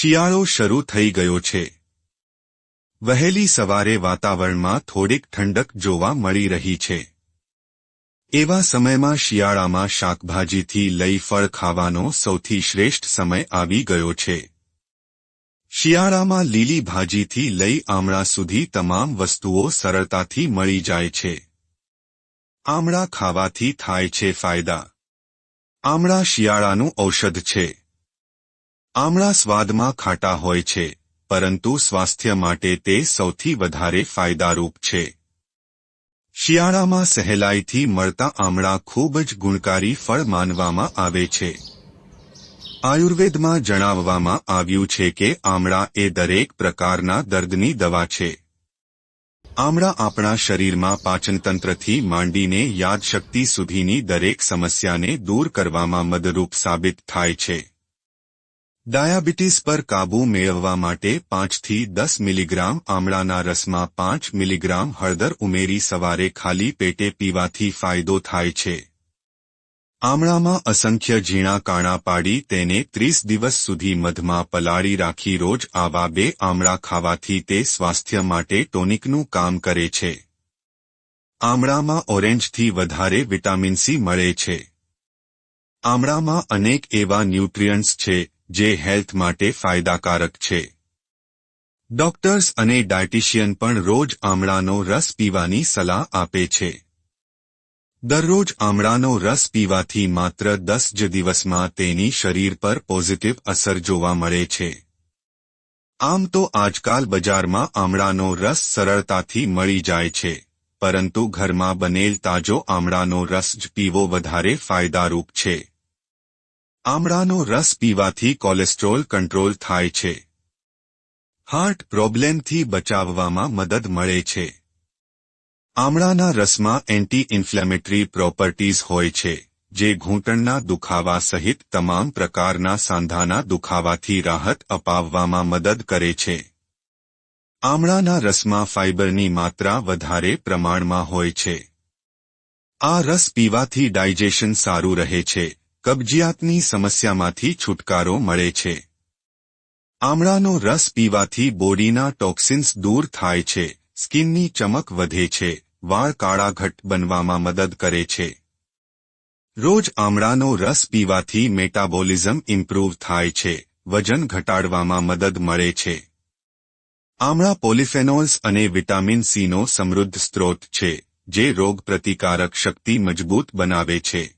શિયાળો શરૂ થઈ ગયો છે. વહેલી સવારે વાતાવરણમાં થોડીક ઠંડક જોવા મળી રહી છે. એવા સમયમાં શિયાળામાં શાકભાજીથી લઈ ફળ ખાવાનો સૌથી શ્રેષ્ઠ સમય આવી ગયો છે. શિયાળામાં લીલી ભાજીથી લઈ આમળા સુધી તમામ વસ્તુઓ સરળતાથી મળી જાય છે. આમળા ખાવાથી થાય છે ફાયદા. આમળા શિયાળાનું ઔષધ છે. આમળા સ્વાદમાં ખાટા હોય છે, પરંતુ સ્વાસ્થ્ય માટે તે સૌથી વધારે ફાયદારૂપ છે. શિયાળામાં સહેલાઈથી મળતા આમળા ખૂબ જ ગુણકારી ફળ માનવામાં આવે છે. આયુર્વેદમાં જણાવવામાં આવ્યું છે કે આમળા એ દરેક પ્રકારના દર્દની દવા છે. આમળા આપણા શરીરમાં પાચનતંત્રથી માંડીને યાદશક્તિ સુધીની દરેક સમસ્યાને દૂર કરવામાં મદરૂપ સાબિત થાય છે. ડાયાબિટીસ પર કાબૂ મેળવવા માટે પાંચથી દસ મિલીગ્રામ આમળાના રસમાં પાંચ મિલીગ્રામ હળદર ઉમેરી સવારે ખાલી પેટે પીવાથી ફાયદો થાય છે. આમળામાં અસંખ્ય ઝીણા કાણા પાડી તેને ત્રીસ દિવસ સુધી મધમાં પલાળી રાખી રોજ આવા બે આમળા ખાવાથી તે સ્વાસ્થ્ય માટે ટોનિકનું કામ કરે છે. આમળામાં ઓરેન્જથી વધારે વિટામિન સી મળે છે. આમળામાં અનેક એવા ન્યુટ્રિયન્ટ્સ છે જે હેલ્થ માટે ફાયદાકારક છે. ડોક્ટર્સ અને ડાયટિશિયન પણ રોજ આમળાનો રસ પીવાની સલાહ આપે છે. દરરોજ આમળાનો રસ પીવાથી માત્ર દસ જ દિવસમાં તેની શરીર પર પોઝિટિવ અસર જોવા મળે છે. આમ તો આજકાલ બજારમાં આમળાનો રસ સરળતાથી મળી જાય છે, પરંતુ ઘરમાં બનેલ તાજો આમળાનો રસ જ પીવો વધારે ફાયદારૂપ છે. આમળાનો રસ પીવાથી કોલેસ્ટ્રોલ કંટ્રોલ થાય છે. હાર્ટ પ્રોબ્લેમથી બચાવવામાં મદદ મળે છે. આમળાના રસમાં એન્ટી ઇન્ફ્લેમેટરી પ્રોપર્ટીઝ હોય છે, જે ઘૂંટણના દુખાવા સહિત તમામ પ્રકારના સાંધાના દુખાવાથી રાહત અપાવવામાં મદદ કરે છે. આમળાના રસમાં ફાઇબરની માત્રા વધારે પ્રમાણમાં હોય છે. આ રસ પીવાથી ડાયજેશન સારું રહે છે. કબજિયાતની સમસ્યામાંથી છુટકારો મળે છે. આમળાનો રસ પીવાથી બોડીના ટોક્સિન્સ દૂર થાય છે. સ્કિનની ચમક વધે છે. વાળ કાળા ઘટ બનવામાં મદદ કરે છે. રોજ આમળાનો રસ પીવાથી મેટાબોલિઝમ ઇમ્પ્રૂવ થાય છે. વજન ઘટાડવામાં મદદ મળે છે. આમળા પોલિફેનોલ્સ અને વિટામિન સીનો સમૃદ્ધ સ્ત્રોત છે, જે રોગપ્રતિકારક શક્તિ મજબૂત બનાવે છે.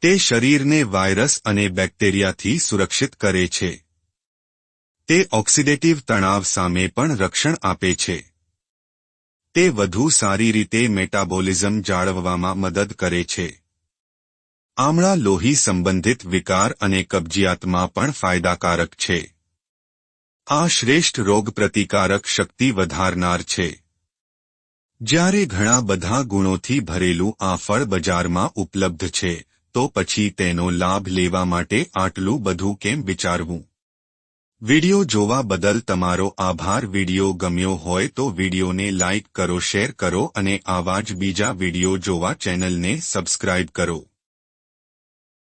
તે શરીરને વાયરસ અને બેક્ટેરિયાથી સુરક્ષિત કરે છે. તે ઓક્સિડેટિવ તણાવ સામે પણ રક્ષણ આપે છે. તે વધુ સારી રીતે મેટાબોલિઝમ જાળવવામાં મદદ કરે છે. આમળા લોહી સંબંધિત વિકાર અને કબજિયાતમાં પણ ફાયદાકારક છે. આ શ્રેષ્ઠ રોગ પ્રતિકારક શક્તિ વધારનાર છે. જ્યારે ઘણા બધા ગુણોથી ભરેલું આ ફળ બજારમાં ઉપલબ્ધ છે તો પછી તેનો લાભ લેવા માટે આટલું બધું કેમ વિચારવું? વિડિયો જોવા બદલ તમારો આભાર. વિડિયો ગમ્યો હોય તો વિડિયોને લાઇક કરો, શેર કરો અને આવા જ બીજા વિડિયો જોવા ચેનલને સબસ્ક્રાઇબ કરો.